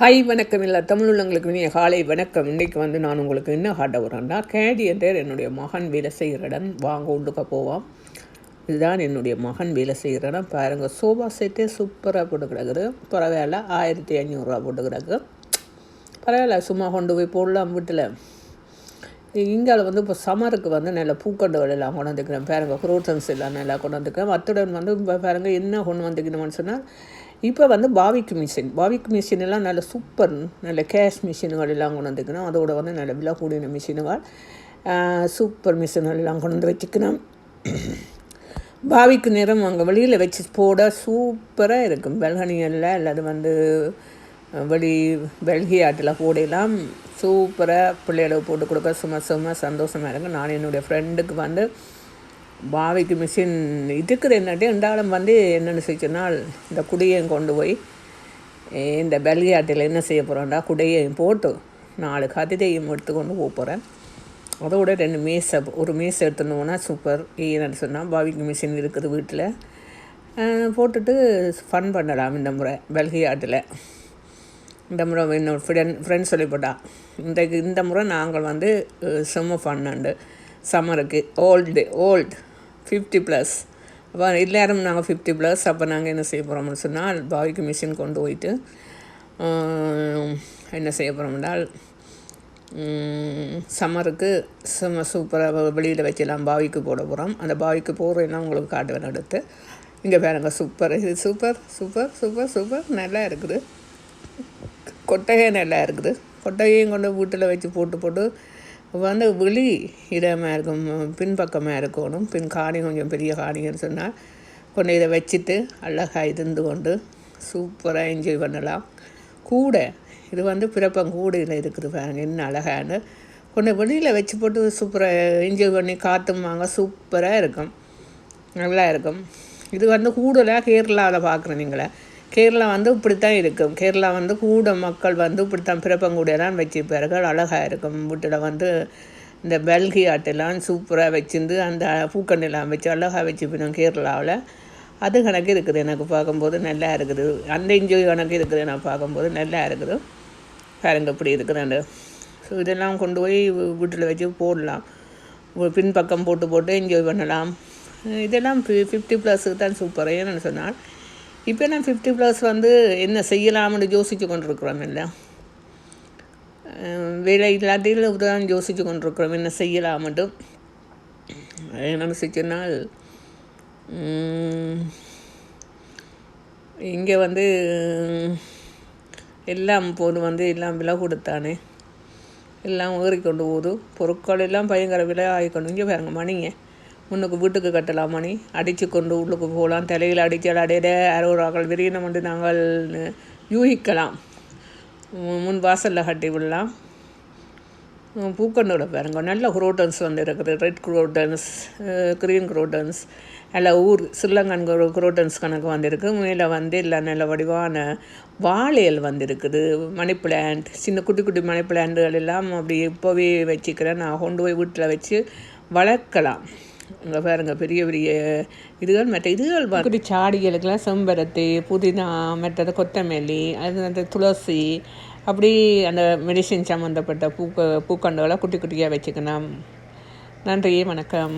Hi வணக்கம் இல்லை தமிழ் உள்ளங்களுக்கு இனிய காலை வணக்கம். இன்றைக்கு வந்து நான் உங்களுக்கு என்ன காட்ட வரேன்னா கேடி என்னுடைய மகன் வேலை செய்கிற இடம். வாங்க உள்ளுக்க போவோம். இதுதான் என்னுடைய மகன் வேலை செய்கிற இடம். பாருங்கள் சோஃபா செட்டே சூப்பராக போட்டு கிடக்குது. பரவாயில்ல ஆயிரத்தி ஐநூறுரூவா போட்டு கிடக்கு. பரவாயில்ல சும்மா கொண்டு போய் போடலாம் வீட்டில். இங்கால வந்து இப்போ சம்மருக்கு வந்து நல்ல பூக்கண்டுகள் எல்லாம் கொண்டு வந்துக்கிறேன் பாருங்கள் குரோட்டன்ஸ் எல்லாம் நல்லா கொண்டு வந்துக்கிறேன் அத்துடன் வந்து இப்போ பாருங்க என்ன கொண்டு வந்துக்கணும்னு சொன்னால் இப்போ வந்து பாவிக்கு மிஷின். பாவிக்கு மிஷின் எல்லாம் நல்ல சூப்பர் நல்ல கேஷ் மிஷின்கள் எல்லாம் கொண்டு வந்துக்கணும் அதோட வந்து நல்ல விலை கூடின மிஷினுகள் சூப்பர் மிஷின்கள் எல்லாம் கொண்டு வந்து வச்சுக்கணும். பாவிக்கு நிறம் அங்கே வெளியில் வச்சு போட சூப்பராக இருக்கும். பெல்கனிகளில் அல்லது வந்து வெளி பெல்கி ஆட்டில் போடலாம். சூப்பராக பிள்ளைகளை போட்டு கொடுக்க. சும்மா சும்மா சந்தோஷமாக இருக்கும் நான் என்னுடைய ஃப்ரெண்டுக்கு வந்து பாவிக்கு மிஷின் இருக்குது என்னட்டு இருந்தாலும் வந்து என்னென்னு செஞ்சனால் இந்த குடியையும் கொண்டு போய் இந்த பெல்கி ஆட்டில் என்ன செய்ய போகிறோம்டா குடையையும் போட்டு நாலு கதிரையும் எடுத்து கொண்டு போக போகிறேன் அதோட ரெண்டு மேசை ஒரு மேசை எடுத்துனோன்னா சூப்பர் என்னென்னு சொன்னால் பாவிக்கு மிஷின் இருக்குது வீட்டில். போட்டுட்டு ஃபன் பண்ணலாம் இந்த முறை பெல்கி ஆட்டில் இந்த முறை இன்னொரு ஃப்ரெண்ட் ஃப்ரெண்ட் சொல்லிப்பட்டா இந்த இந்த முறை நாங்கள் வந்து செம்ம அண்டு சம்மருக்கு ஓல்டு ஓல்டு ஃபிஃப்டி ப்ளஸ் அப்போ எல்லாரும் நாங்கள் ஃபிஃப்டி ப்ளஸ் அப்போ நாங்கள் என்ன செய்ய போகிறோம்னு சொன்னால் பாவிக்கு மிஷின் கொண்டு போயிட்டு என்ன செய்ய போகிறோம்னால் சம்மருக்கு செம்ம சூப்பராக வெளியில் வைக்கலாம் பாவிக்கு போட போகிறோம் அந்த பாவிக்கு போகிறேன்னா உங்களுக்கு காட்டுவேன் எடுத்து இங்கே பேருங்க சூப்பர் இது சூப்பர் சூப்பர் சூப்பர் சூப்பர் நல்லா இருக்குது. கொட்டகை நல்லா இருக்குது. கொட்டகையும் கொண்டு வீட்டில் வச்சு போட்டு போட்டு வந்து வெளி இடமாக இருக்கும் பின்பக்கமாக இருக்கணும். பின் காணி கொஞ்சம் பெரிய காணின்னு சொன்னால் கொண்டு இதை வச்சுட்டு அழகாக இருந்து கொண்டு சூப்பராக என்ஜாய் பண்ணலாம். கூட இது வந்து பிறப்பங்கூடையில் இருக்குது பாருங்க என்ன அழகான்னு கொண்டு வெளியில் வச்சு போட்டு சூப்பராக என்ஜாய் பண்ணி காற்றும் வாங்க சூப்பராக இருக்கும். நல்லா இருக்கும். இது வந்து கூடுதலாக கேரளாவில் பார்க்குறேன் நீங்களே. கேரளா வந்து இப்படித்தான் இருக்கும். கேரளா வந்து கூட மக்கள் வந்து இப்படித்தான் வச்சு பிறகு அழகாக இருக்கும். வீட்டில் வந்து இந்த பெல்கி ஆட்டெல்லாம் சூப்பராக வச்சுருந்து அந்த பூக்கண்டெல்லாம் வச்சு அழகாக வச்சுப்பினோம் கேரளாவில். அது கணக்கு இருக்குது எனக்கு பார்க்கும்போது நல்லா இருக்குது. அந்த என்ஜாய் கணக்கு இருக்குது நான் பார்க்கும்போது நல்லா இருக்குது. பாருங்க இப்படி இருக்குதாண்டு ஸோ இதெல்லாம் கொண்டு போய் வீட்டில் வச்சு போடலாம். பின்பக்கம் போட்டு போட்டு என்ஜாய் பண்ணலாம். இதெல்லாம் ஃபிஃப்டி ப்ளஸுக்கு தான் சூப்பர். ஏன்னு சொன்னால் இப்போ நான் ஃபிஃப்டி ப்ளஸ் வந்து என்ன செய்யலாம்னு யோசித்து கொண்டிருக்கிறோம் இல்லை வேலை இல்லாட்டியில் தான் யோசித்து கொண்டிருக்கிறோம் என்ன செய்யலாம்ட்டு என்ன செஞ்சனால் இங்கே வந்து எல்லாம் போது வந்து எல்லாம் விலை கொடுத்தானே. எல்லாம் ஏறிக்கொண்டு போகுது. பொருட்கள் எல்லாம் பயங்கர விலை ஆகிக்கொண்டு இங்கே பாருங்க மணிங்க. முன்னுக்கு வீட்டுக்கு கட்டலாம் மணி. அடித்து கொண்டு உள்ளுக்கு போகலாம். தலையில் அடித்தால் அடையிட அரோராக்கள் விரியனம் வந்து நாங்கள் யூகிக்கலாம். முன் வாசலில் கட்டி விடலாம். பூக்கண்டோட பாருங்க. நல்ல குரோட்டன்ஸ் வந்து இருக்குது. Red crotons green crotons. எல்லாம் ஊர் சில்லங்கன் குரோட்டன்ஸ் கணக்கு வந்திருக்கு. மேலே வந்து இல்லை நல்ல வடிவான வாழையல் வந்திருக்குது. மணி பிளான்ட் சின்ன குட்டி குட்டி மணி பிளான்ட்டுகள் எல்லாம் அப்படி இப்போவே வச்சுக்கிறேன். நான் கொண்டு போய் வீட்டில் வச்சு வளர்க்கலாம். இங்கே பாருங்க பெரிய பெரிய இதுகள் மற்ற இதுகள் இப்படி சாடிகளுக்கெல்லாம் செம்பருத்தி புதினா மற்றது கொத்தமல்லி அது அந்த துளசி அப்படி அந்த மெடிசின் சம்மந்தப்பட்ட பூக்க பூக்கண்டுகளை குட்டி குட்டியாக வச்சுக்கணும். நன்றி வணக்கம்.